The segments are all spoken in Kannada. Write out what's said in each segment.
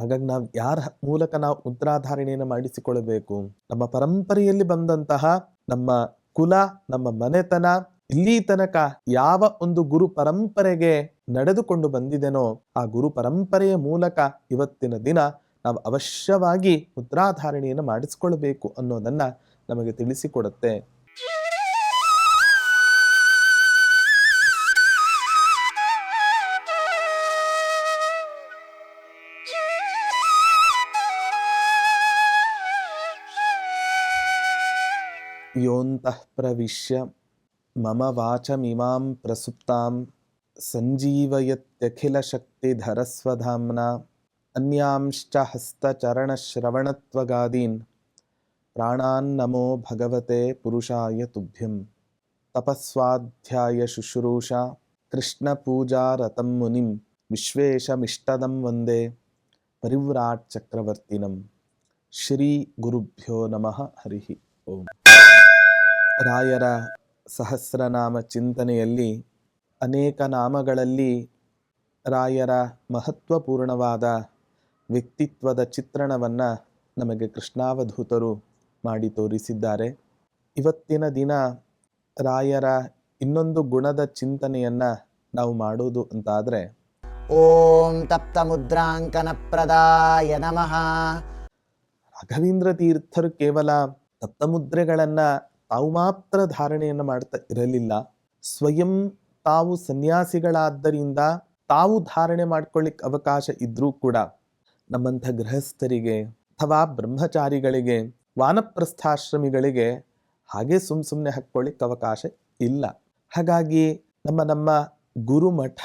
ಹಾಗಾಗಿ ನಾವು ಯಾರ ಮೂಲಕ ನಾವು ಮುದ್ರಾಧಾರಣೆಯನ್ನು ಮಾಡಿಸಿಕೊಳ್ಳಬೇಕು? ನಮ್ಮ ಪರಂಪರೆಯಲ್ಲಿ ಬಂದಂತಹ ನಮ್ಮ ಕುಲ, ನಮ್ಮ ಮನೆತನ, ಇಲ್ಲಿ ತನಕ ಯಾವ ಒಂದು ಗುರು ಪರಂಪರೆಗೆ ನಡೆದುಕೊಂಡು ಬಂದಿದೆನೋ ಆ ಗುರು ಪರಂಪರೆಯ ಮೂಲಕ ಇವತ್ತಿನ ದಿನ ನಾವು ಅವಶ್ಯವಾಗಿ ಮುದ್ರಾಧಾರಣೆಯನ್ನು ಮಾಡಿಸಿಕೊಳ್ಬೇಕು ಅನ್ನೋದನ್ನ ನಮಗೆ ತಿಳಿಸಿಕೊಡುತ್ತೆ. योऽन्तः प्रविश्य मम वाचमिमां प्रसुप्तां सञ्जीवयत्यखिलशक्तिधरस्वधाम्ना अन्यांश्च हस्तचरणश्रवणत्वगादीन् प्राणान्नमो भगवते पुरुषाय तुभ्यं तपःस्वाध्यायशुश्रूषा कृष्णपूजारतं मुनिं विश्वेशमिष्टदं वन्दे परिव्राट्चक्रवर्तिनं श्रीगुरुभ्यो नमः हरिः ओम्। ರಾಯರ ಸಹಸ್ರನಾಮ ಚಿಂತನೆಯಲ್ಲಿ ಅನೇಕ ನಾಮಗಳಲ್ಲಿ ರಾಯರ ಮಹತ್ವಪೂರ್ಣವಾದ ವ್ಯಕ್ತಿತ್ವದ ಚಿತ್ರಣವನ್ನು ನಮಗೆ ಕೃಷ್ಣಾವಧೂತರು ಮಾಡಿ ತೋರಿಸಿದ್ದಾರೆ. ಇವತ್ತಿನ ದಿನ ರಾಯರ ಇನ್ನೊಂದು ಗುಣದ ಚಿಂತನೆಯನ್ನು ನಾವು ಮಾಡೋದು ಅಂತಾದರೆ ಓಂ ತಪ್ತ ಮುದ್ರಾಂಕನ ಪ್ರದಾಯ ನಮಃ. ರಾಘವೇಂದ್ರ ತೀರ್ಥರು ಕೇವಲ ದತ್ತಮುದ್ರೆಗಳನ್ನ ತಾವು ಮಾತ್ರ ಧಾರಣೆಯನ್ನು ಮಾಡ್ತಾ ಇರಲಿಲ್ಲ. ಸ್ವಯಂ ತಾವು ಸನ್ಯಾಸಿಗಳಾದ್ದರಿಂದ ತಾವು ಧಾರಣೆ ಮಾಡ್ಕೊಳ್ಳಿಕ್ ಅವಕಾಶ ಇದ್ರೂ ಕೂಡ ನಮ್ಮಂಥ ಗೃಹಸ್ಥರಿಗೆ ಅಥವಾ ಬ್ರಹ್ಮಚಾರಿಗಳಿಗೆ, ವಾನಪ್ರಸ್ಥಾಶ್ರಮಿಗಳಿಗೆ ಹಾಗೆ ಸುಮ್ ಸುಮ್ಮನೆ ಹಾಕ್ಕೊಳ್ಳಿಕ್ ಅವಕಾಶ ಇಲ್ಲ. ಹಾಗಾಗಿ ನಮ್ಮ ನಮ್ಮ ಗುರುಮಠ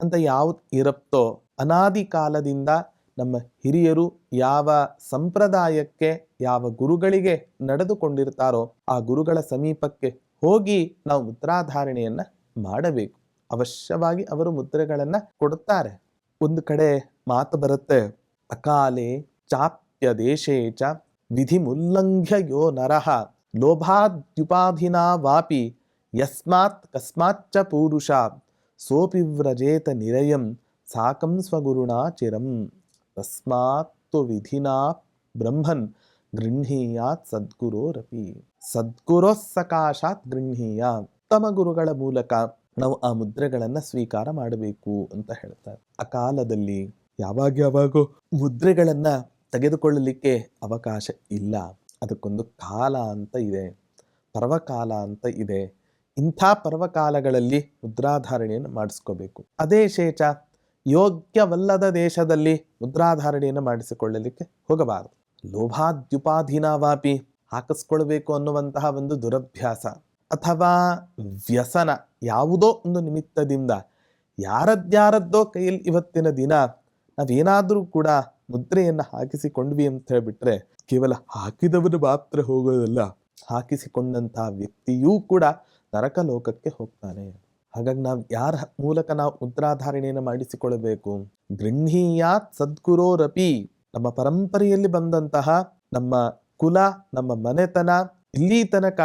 ಅಂತ ಯಾವ್ದು ಇರಪ್ತೋ ಅನಾದಿ ಕಾಲದಿಂದ ನಮ್ಮ ಹಿರಿಯರು ಯಾವ ಸಂಪ್ರದಾಯಕ್ಕೆ, ಯಾವ ಗುರುಗಳಿಗೆ ನಡೆದುಕೊಂಡಿರ್ತಾರೋ ಆ ಗುರುಗಳ ಸಮೀಪಕ್ಕೆ ಹೋಗಿ ನಾವು ಮುದ್ರಾಧಾರಣೆಯನ್ನ ಮಾಡಬೇಕು. ಅವಶ್ಯವಾಗಿ ಅವರು ಮುದ್ರೆಗಳನ್ನ ಕೊಡುತ್ತಾರೆ. ಒಂದು ಕಡೆ ಮಾತು ಬರುತ್ತೆ, ಅಕಾಲೆ ಚಾಪ್ಯ ದೇಶೇ ಚ ವಿಧಿ ಮುಲ್ಲಂಘ್ಯ ಯೋ ನರಃ ಲೋಭಾದ್ಯುಪಾಧಿನಾ ವಾಪಿ ಯಸ್ಮಾತ್ ಕಸ್ಮಾಚ್ಚ ಪೂರುಷ ಸೋಪಿ ವ್ರಜೇತ ನಿರಯಂ ಸಾಕಂ ಸ್ವಗುರುಣಾ ಚಿರಂ ತಸ್ಮಾತ್ತು ವಿಧಿನಾ ಬ್ರಹ್ಮನ್ ಗೃಹೀಯಾತ್ ಸದ್ಗುರೋರಪಿ ಸದ್ಗುರೋ ಸಕಾಶಾತ್ ಗೃಹೀಯ ಉತ್ತಮ ಗುರುಗಳ ಮೂಲಕ ನಾವು ಆ ಮುದ್ರೆಗಳನ್ನ ಸ್ವೀಕಾರ ಮಾಡಬೇಕು ಅಂತ ಹೇಳ್ತಾರೆ. ಆ ಕಾಲದಲ್ಲಿ ಯಾವಾಗ ಯಾವಾಗೋ ಮುದ್ರೆಗಳನ್ನ ತೆಗೆದುಕೊಳ್ಳಲಿಕ್ಕೆ ಅವಕಾಶ ಇಲ್ಲ. ಅದಕ್ಕೊಂದು ಕಾಲ ಅಂತ ಇದೆ. ಪರ್ವಕಾಲ ಅಂತ ಇದೆ. ಇಂಥ ಪರ್ವಕಾಲಗಳಲ್ಲಿ ಮುದ್ರಾಧಾರಣೆಯನ್ನು ಮಾಡಿಸ್ಕೋಬೇಕು. ಅದೇ ಶೇಷ ಯೋಗ್ಯವಲ್ಲದ ದೇಶದಲ್ಲಿ ಮುದ್ರಾಧಾರಣೆಯನ್ನು ಮಾಡಿಸಿಕೊಳ್ಳಲಿಕ್ಕೆ ಹೋಗಬಾರದು. ಲೋಭಾದ್ಯುಪಾಧೀನವಾಪಿ ಹಾಕಿಸ್ಕೊಳ್ಬೇಕು ಅನ್ನುವಂತಹ ಒಂದು ದುರಭ್ಯಾಸ ಅಥವಾ ವ್ಯಸನ ಯಾವುದೋ ಒಂದು ನಿಮಿತ್ತದಿಂದ ಯಾರದ್ಯಾರದ್ದೋ ಕೈಯಲ್ಲಿ ಇವತ್ತಿನ ದಿನ ನಾವೇನಾದರೂ ಕೂಡ ಮುದ್ರೆಯನ್ನು ಹಾಕಿಸಿಕೊಂಡ್ವಿ ಅಂತ ಹೇಳಿಬಿಟ್ರೆ ಕೇವಲ ಹಾಕಿದವರು ಮಾತ್ರ ಹೋಗೋದಲ್ಲ, ಹಾಕಿಸಿಕೊಂಡಂತಹ ವ್ಯಕ್ತಿಯೂ ಕೂಡ ನರಕ ಲೋಕಕ್ಕೆ ಹೋಗ್ತಾನೆ. ಹಾಗಾಗಿ ನಾವು ಯಾರ ಮೂಲಕ ನಾವು ಮುದ್ರಾಧಾರಣೆಯನ್ನು ಮಾಡಿಸಿಕೊಳ್ಳಬೇಕು? ಗೃಹೀಯಾತ್ ಸದ್ಗುರೋರಪಿ ನಮ್ಮ ಪರಂಪರೆಯಲ್ಲಿ ಬಂದಂತಹ ನಮ್ಮ ಕುಲ, ನಮ್ಮ ಮನೆತನ, ಇಲ್ಲಿ ತನಕ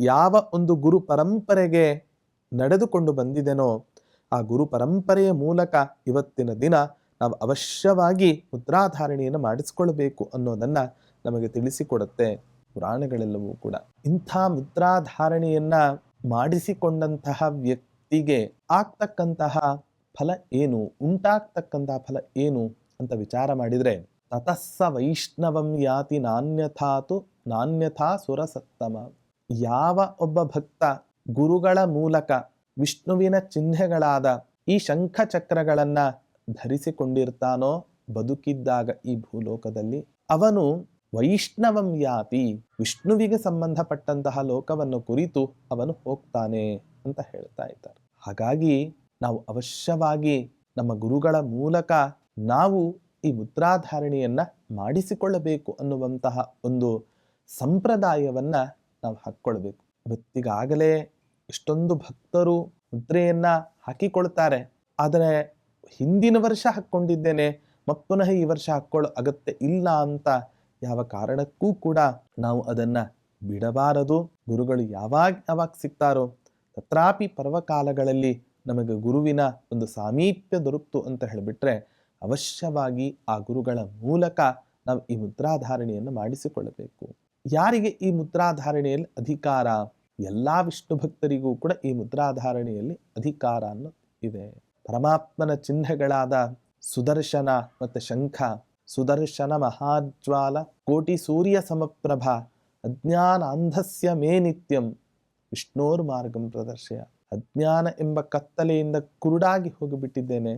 ಯಾವ ಒಂದು ಗುರು ಪರಂಪರೆಗೆ ನಡೆದುಕೊಂಡು ಬಂದಿದೆನೋ ಆ ಗುರು ಪರಂಪರೆಯ ಮೂಲಕ ಇವತ್ತಿನ ದಿನ ನಾವು ಅವಶ್ಯವಾಗಿ ಮುದ್ರಾಧಾರಣೆಯನ್ನು ಮಾಡಿಸಿಕೊಳ್ಳಬೇಕು ಅನ್ನೋದನ್ನ ನಮಗೆ ತಿಳಿಸಿಕೊಡುತ್ತೆ ಪುರಾಣಗಳೆಲ್ಲವೂ ಕೂಡ. ಇಂಥ ಮುದ್ರಾಧಾರಣೆಯನ್ನ ಮಾಡಿಸಿಕೊಂಡಂತಹ ವ್ಯಕ್ತಿಗೆ ಆಗ್ತಕ್ಕಂತಹ ಫಲ ಏನು, ಉಂಟಾಗ್ತಕ್ಕಂತಹ ಫಲ ಏನು ಅಂತ ವಿಚಾರ ಮಾಡಿದರೆ, ತತಸ್ಸ ವೈಷ್ಣವಂ ಯಾತಿ ನಾಣ್ಯಥಾತು ನಾಣ್ಯಥಾ ಸುರಸತ್ತಮ. ಯಾವ ಒಬ್ಬ ಭಕ್ತ ಗುರುಗಳ ಮೂಲಕ ವಿಷ್ಣುವಿನ ಚಿಹ್ನೆಗಳಾದ ಈ ಶಂಖ ಚಕ್ರಗಳನ್ನು ಧರಿಸಿಕೊಂಡಿರ್ತಾನೋ, ಬದುಕಿದ್ದಾಗ ಈ ಭೂಲೋಕದಲ್ಲಿ ಅವನು ವೈಷ್ಣವಂ ಯಾತಿ. ವಿಷ್ಣುವಿಗೆ ಸಂಬಂಧಪಟ್ಟಂತಹ ಲೋಕವನ್ನು ಕುರಿತು ಅವನು ಹೋಗ್ತಾನೆ ಅಂತ ಹೇಳ್ತಾ ಇದ್ದಾರೆ. ಹಾಗಾಗಿ ನಾವು ಅವಶ್ಯವಾಗಿ ನಮ್ಮ ಗುರುಗಳ ಮೂಲಕ ನಾವು ಈ ಮುದ್ರಾಧಾರಣೆಯನ್ನ ಮಾಡಿಸಿಕೊಳ್ಳಬೇಕು ಅನ್ನುವಂತಹ ಒಂದು ಸಂಪ್ರದಾಯವನ್ನ ನಾವು ಹಾಕ್ಕೊಳ್ಬೇಕು. ಇವತ್ತಿಗಾಗಲೇ ಇಷ್ಟೊಂದು ಭಕ್ತರು ಮುದ್ರೆಯನ್ನ ಹಾಕಿಕೊಳ್ತಾರೆ. ಆದರೆ ಹಿಂದಿನ ವರ್ಷ ಹಾಕ್ಕೊಂಡಿದ್ದೇನೆ ಪುನಃ ಈ ವರ್ಷ ಹಾಕ್ಕೊಳ್ಳೋ ಅಗತ್ಯ ಇಲ್ಲ ಅಂತ ಯಾವ ಕಾರಣಕ್ಕೂ ಕೂಡ ನಾವು ಅದನ್ನ ಬಿಡಬಾರದು. ಗುರುಗಳು ಯಾವಾಗ ಯಾವಾಗ ಸಿಗ್ತಾರೋ, ತತ್ರಾಪಿ ಪರ್ವಕಾಲಗಳಲ್ಲಿ ನಮಗೆ ಗುರುವಿನ ಒಂದು ಸಾಮೀಪ್ಯ ದೊರಕ್ತು ಅಂತ ಹೇಳಿಬಿಟ್ರೆ, ಅವಶ್ಯವಾಗಿ ಆ ಗುರುಗಳ ಮೂಲಕ ನಾವು ಈ ಮುದ್ರಾಧಾರಣೆಯನ್ನು ಮಾಡಿಸಿಕೊಳ್ಳಬೇಕು. ಯಾರಿಗೆ ಈ ಮುದ್ರಾಧಾರಣೆಯಲ್ಲಿ ಅಧಿಕಾರ? ಎಲ್ಲ ವಿಷ್ಣು ಭಕ್ತರಿಗೂ ಕೂಡ ಈ ಮುದ್ರಾಧಾರಣೆಯಲ್ಲಿ ಅಧಿಕಾರ ಅನ್ನೋ ಇದೆ. ಪರಮಾತ್ಮನ ಚಿಹ್ನೆಗಳಾದ ಸುದರ್ಶನ ಮತ್ತು ಶಂಖ ಸುದರ್ಶನ ಮಹಾಜ್ವಾಲ ಕೋಟಿ ಸೂರ್ಯ ಸಮಪ್ರಭ ಅಜ್ಞಾನ ಅಂಧಸ್ಯ ಮೇ ನಿತ್ಯಂ ವಿಷ್ಣೋರ್ ಮಾರ್ಗಂ ಪ್ರದರ್ಶಯ ಅಜ್ಞಾನ ಎಂಬ ಕತ್ತಲೆಯಿಂದ ಕುರುಡಾಗಿ ಹೋಗಿಬಿಟ್ಟಿದ್ದೇನೆ।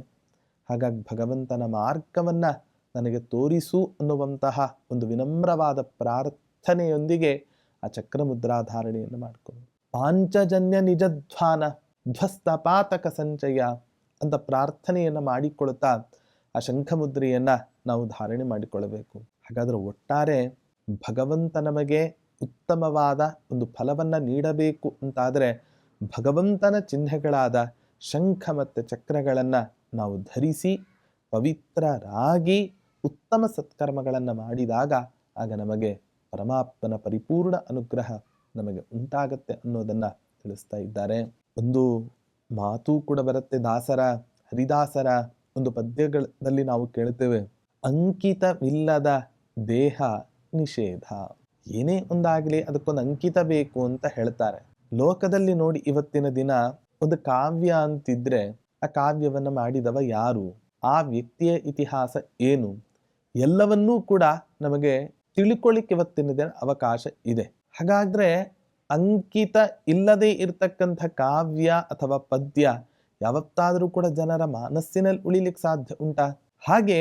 ಹಾಗಾಗಿ ಭಗವಂತನ ಮಾರ್ಗವನ್ನು ನನಗೆ ತೋರಿಸು ಅನ್ನುವಂತಹ ಒಂದು ವಿನಮ್ರವಾದ ಪ್ರಾರ್ಥನೆಯೊಂದಿಗೆ ಆ ಚಕ್ರ ಮುದ್ರಾಧಾರಣೆಯನ್ನು ಮಾಡಿಕೊಂಡು. ಪಾಂಚಜನ್ಯ ನಿಜಧ್ವಾನ ಧ್ವಸ್ತಪಾತಕ ಸಂಚಯ ಅಂತ ಪ್ರಾರ್ಥನೆಯನ್ನು ಮಾಡಿಕೊಳ್ತಾ ಆ ಶಂಖಮುದ್ರೆಯನ್ನು ನಾವು ಧಾರಣೆ ಮಾಡಿಕೊಳ್ಳಬೇಕು. ಹಾಗಾದರೆ ಒಟ್ಟಾರೆ ಭಗವಂತ ನಮಗೆ ಉತ್ತಮವಾದ ಒಂದು ಫಲವನ್ನು ನೀಡಬೇಕು ಅಂತಾದರೆ ಭಗವಂತನ ಚಿಹ್ನೆಗಳಾದ ಶಂಖ ಮತ್ತು ಚಕ್ರಗಳನ್ನು ನಾವು ಧರಿಸಿ ಪವಿತ್ರರಾಗಿ ಉತ್ತಮ ಸತ್ಕರ್ಮಗಳನ್ನು ಮಾಡಿದಾಗ ಆಗ ನಮಗೆ ಪರಮಾತ್ಮನ ಪರಿಪೂರ್ಣ ಅನುಗ್ರಹ ನಮಗೆ ಉಂಟಾಗತ್ತೆ ಅನ್ನೋದನ್ನು ತಿಳಿಸ್ತಾ ಇದ್ದಾರೆ. ಒಂದು ಮಾತು ಕೂಡ ಬರುತ್ತೆ, ದಾಸರ, ಹರಿದಾಸರ ಒಂದು ಪದ್ಯಗಳಲ್ಲಿ ನಾವು ಕೇಳ್ತೇವೆ ಅಂಕಿತವಿಲ್ಲದ ದೇಹ ನಿಷೇಧ. ಏನೇ ಒಂದಾಗಲಿ ಅದಕ್ಕೊಂದು ಅಂಕಿತ ಬೇಕು ಅಂತ ಹೇಳ್ತಾರೆ. ಲೋಕದಲ್ಲಿ ನೋಡಿ ಇವತ್ತಿನ ದಿನ ಒಂದು ಕಾವ್ಯ ಅಂತಿದ್ರೆ ಆ ಕಾವ್ಯವನ್ನು ಮಾಡಿದವ ಯಾರು? ಆ ವ್ಯಕ್ತಿಯ ಇತಿಹಾಸ ಏನು? ಎಲ್ಲವನ್ನೂ ಕೂಡ ನಮಗೆ ತಿಳ್ಕೊಳ್ಳಿಕ್ಕೆ ಇವತ್ತಿನ ದಿನ ಅವಕಾಶ ಇದೆ. ಹಾಗಾದ್ರೆ ಅಂಕಿತ ಇಲ್ಲದೆ ಇರತಕ್ಕಂಥ ಕಾವ್ಯ ಅಥವಾ ಪದ್ಯ ಯಾವತ್ತಾದರೂ ಕೂಡ ಜನರ ಮನಸ್ಸಿನಲ್ಲಿ ಉಳಿಲಿಕ್ಕೆ ಸಾಧ್ಯ ಉಂಟಾ? ಹಾಗೆ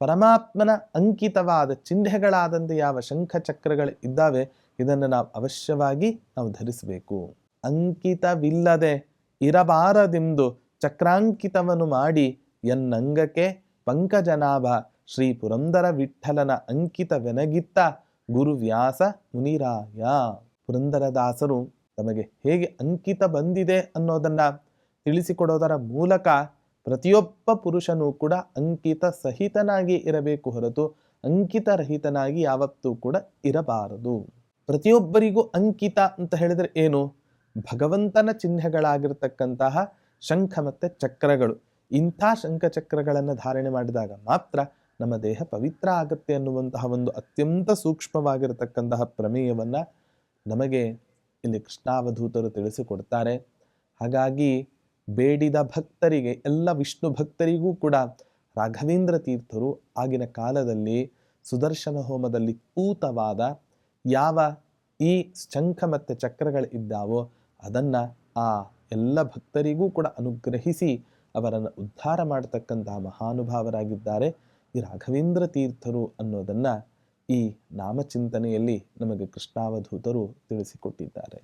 ಪರಮಾತ್ಮನ ಅಂಕಿತವಾದ ಚಿಹ್ನೆಗಳಾದಂಥ ಯಾವ ಶಂಖ ಚಕ್ರಗಳು ಇದ್ದಾವೆ, ಇದನ್ನು ನಾವು ಅವಶ್ಯವಾಗಿ ನಾವು ಧರಿಸಬೇಕು. ಅಂಕಿತವಿಲ್ಲದೆ ಇರಬಾರದೆಂದು ಚಕ್ರಾಂಕಿತವನ್ನು ಮಾಡಿ ಎನ್ನಂಗಕ್ಕೆ ಪಂಕಜನಾಭ ಶ್ರೀ ಪುರಂದರ ವಿಠಲನ ಅಂಕಿತವೆನಗಿತ್ತ ಗುರುವ್ಯಾಸ ಮುನಿರಾಯ. ಪುರಂದರದಾಸರು ತಮಗೆ ಹೇಗೆ ಅಂಕಿತ ಬಂದಿದೆ ಅನ್ನೋದನ್ನ ತಿಳಿಸಿಕೊಡೋದರ ಮೂಲಕ ಪ್ರತಿಯೊಬ್ಬ ಪುರುಷನೂ ಕೂಡ ಅಂಕಿತ ಸಹಿತನಾಗಿ ಇರಬೇಕು ಹೊರತು ಅಂಕಿತರಹಿತನಾಗಿ ಯಾವತ್ತೂ ಕೂಡ ಇರಬಾರದು. ಪ್ರತಿಯೊಬ್ಬರಿಗೂ ಅಂಕಿತ ಅಂತ ಹೇಳಿದ್ರೆ ಏನು? ಭಗವಂತನ ಚಿಹ್ನೆಗಳಾಗಿರ್ತಕ್ಕಂತಹ ಶಂಖ ಮತ್ತು ಚಕ್ರಗಳು. ಇಂಥ ಶಂಖ ಚಕ್ರಗಳನ್ನು ಧಾರಣೆ ಮಾಡಿದಾಗ ಮಾತ್ರ ನಮ್ಮ ದೇಹ ಪವಿತ್ರ ಆಗತ್ತೆ ಅನ್ನುವಂತಹ ಒಂದು ಅತ್ಯಂತ ಸೂಕ್ಷ್ಮವಾಗಿರತಕ್ಕಂತಹ ಪ್ರಮೇಯವನ್ನು ನಮಗೆ ಇಲ್ಲಿ ಕೃಷ್ಣಾವಧೂತರು ತಿಳಿಸಿಕೊಡ್ತಾರೆ. ಹಾಗಾಗಿ ಬೇಡಿದ ಭಕ್ತರಿಗೆ, ಎಲ್ಲ ವಿಷ್ಣು ಭಕ್ತರಿಗೂ ಕೂಡ ರಾಘವೇಂದ್ರ ತೀರ್ಥರು ಆಗಿನ ಕಾಲದಲ್ಲಿ ಸುದರ್ಶನ ಹೋಮದಲ್ಲಿ ಪೂತವಾದ ಯಾವ ಈ ಶಂಖ ಮತ್ತು ಚಕ್ರಗಳು ಇದ್ದಾವೋ ಅದನ್ನು ಆ ಎಲ್ಲ ಭಕ್ತರಿಗೂ ಕೂಡ ಅನುಗ್ರಹಿಸಿ ಅವರನ್ನು ಉದ್ಧಾರ ಮಾಡತಕ್ಕಂತಹ ಮಹಾನುಭಾವರಾಗಿದ್ದಾರೆ ಈ ರಾಘವೇಂದ್ರ ತೀರ್ಥರು ಅನ್ನೋದನ್ನು ಈ ನಾಮಚಿಂತನೆಯಲ್ಲಿ ನಮಗೆ ಕೃಷ್ಣಾವಧೂತರು ತಿಳಿಸಿಕೊಟ್ಟಿದ್ದಾರೆ.